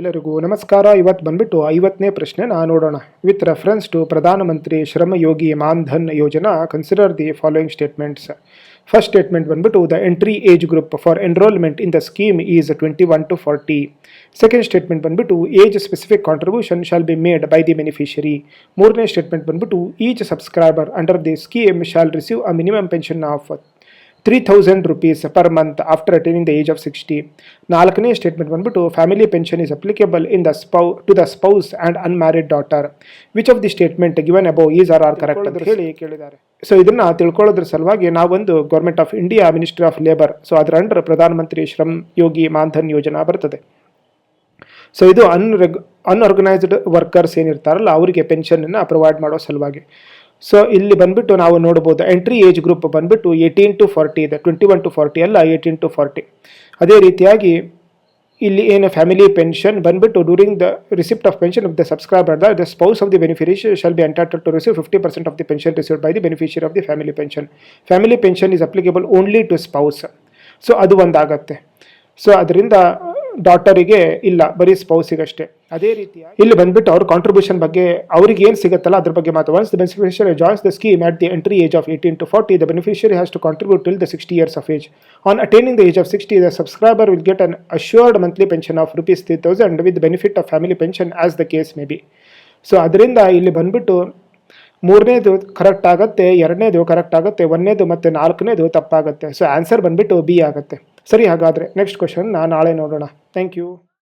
ಎಲ್ಲರಿಗೂ ನಮಸ್ಕಾರ. ಇವತ್ತು ಬಂದ್ಬಿಟ್ಟು ಐವತ್ತನೇ ಪ್ರಶ್ನೆ ನಾ ನೋಡೋಣ. ವಿತ್ ರೆಫರೆನ್ಸ್ ಟು ಪ್ರಧಾನಮಂತ್ರಿ ಶ್ರಮ Yogi Maan Dhan Yojana consider the following statements first statement ಬಂದ್ಬಿಟ್ಟು the entry age group for enrollment in the scheme is twenty one to forty second statement ಬಂದ್ಬಿಟ್ಟು age specific contribution shall be made by the beneficiary ಮೂರನೇ statement ಬಂದ್ಬಿಟ್ಟು each subscriber under the scheme shall receive a minimum pension of three thousand rupees per month after attaining the age of sixty ನಾಲ್ಕನೇ statement ಬಂದ್ಬಿಟ್ಟು family pension is applicable in the spouse to the spouse and unmarried daughter which of the statement given above is are are correct ಅಂತ ಹೇಳಿ ಕೇಳಿದ್ದಾರೆ. So ಇದನ್ನ ತಿಳ್ಕೊಳ್ಳೋದ್ರ ಸಲುವಾಗಿ ನಾವೊಂದು government of India ministry of labour so ಅದರ under Pradhan Mantri Shram Yogi Maandhan ಯೋಜನಾ ಬರ್ತದೆ. So ಇದು ಅನ್ರೆಗ್ ಅನ್ಆರ್ಗನೈಸ್ಡ್ ವರ್ಕರ್ಸ್ ಏನಿರ್ತಾರಲ್ಲ ಅವರಿಗೆ ಪೆನ್ಷನನ್ನು ಪ್ರೊವೈಡ್ ಮಾಡೋ ಸಲುವಾಗಿ. ಸೊ ಇಲ್ಲಿ ಬಂದ್ಬಿಟ್ಟು ನಾವು ನೋಡ್ಬೋದು ಎಂಟ್ರಿ ಏಜ್ ಗ್ರೂಪ್ ಬಂದ್ಬಿಟ್ಟು ಏಯ್ಟೀನ್ ಟು ಫಾರ್ಟಿ ಇದೆ. ಟ್ವೆಂಟಿ ಒನ್ ಟು ಫಾರ್ಟಿ ಅಲ್ಲ ಏಯ್ಟೀನ್ ಟು ಫಾರ್ಟಿ ಅದೇ ರೀತಿಯಾಗಿ ಇಲ್ಲಿ ಏನು ಫ್ಯಾಮಿಲಿ ಪೆನ್ಷನ್ ಬಂದ್ಬಿಟ್ಟು during the receipt of pension of the subscriber the the spouse of the beneficiary shall be entitled to receive fifty percent of the pension received by the beneficiary of the family pension family pension is applicable only to spouse so ಅದು ಒಂದಾಗತ್ತೆ. So ಅದರಿಂದ ಡಾಟರಿಗೆ ಇಲ್ಲ ಬರೀ ಸ್ಪೌಸಿಗಷ್ಟೇ. ಅದೇ ರೀತಿ ಇಲ್ಲಿ ಬಂದ್ಬಿಟ್ಟು ಅವ್ರ ಕಾಂಟ್ರಿಬ್ಯೂಷನ್ ಬಗ್ಗೆ ಅವ್ರಿಗೆ ಏನು ಸಿಗುತ್ತಲ್ಲ ಅದ್ರ ಬಗ್ಗೆ ಮಾತು once the beneficiary joys the scheme at the entry age of eighteen to forty the beneficiary has to contribute till the sixty years of age on attaining the age of sixty the subscriber will get an assured monthly pension of rupees three thousand with benefit of family pension as the case may be so ಅದರಿಂದ ಇಲ್ಲಿ ಬಂದ್ಬಿಟ್ಟು ಮೂರನೇದು correct ಆಗುತ್ತೆ ಎರಡನೇದು correct ಆಗುತ್ತೆ ಒಂದನೇದು ಮತ್ತು ನಾಲ್ಕನೇದು ತಪ್ಪಾಗುತ್ತೆ. ಸೊ ಆನ್ಸರ್ ಬಂದ್ಬಿಟ್ಟು ಬಿ ಆಗುತ್ತೆ. ಸರಿ ಹಾಗಾದರೆ ನೆಕ್ಸ್ಟ್ ಕ್ವಶನ್ ನಾಳೆ ನೋಡೋಣ. Thank you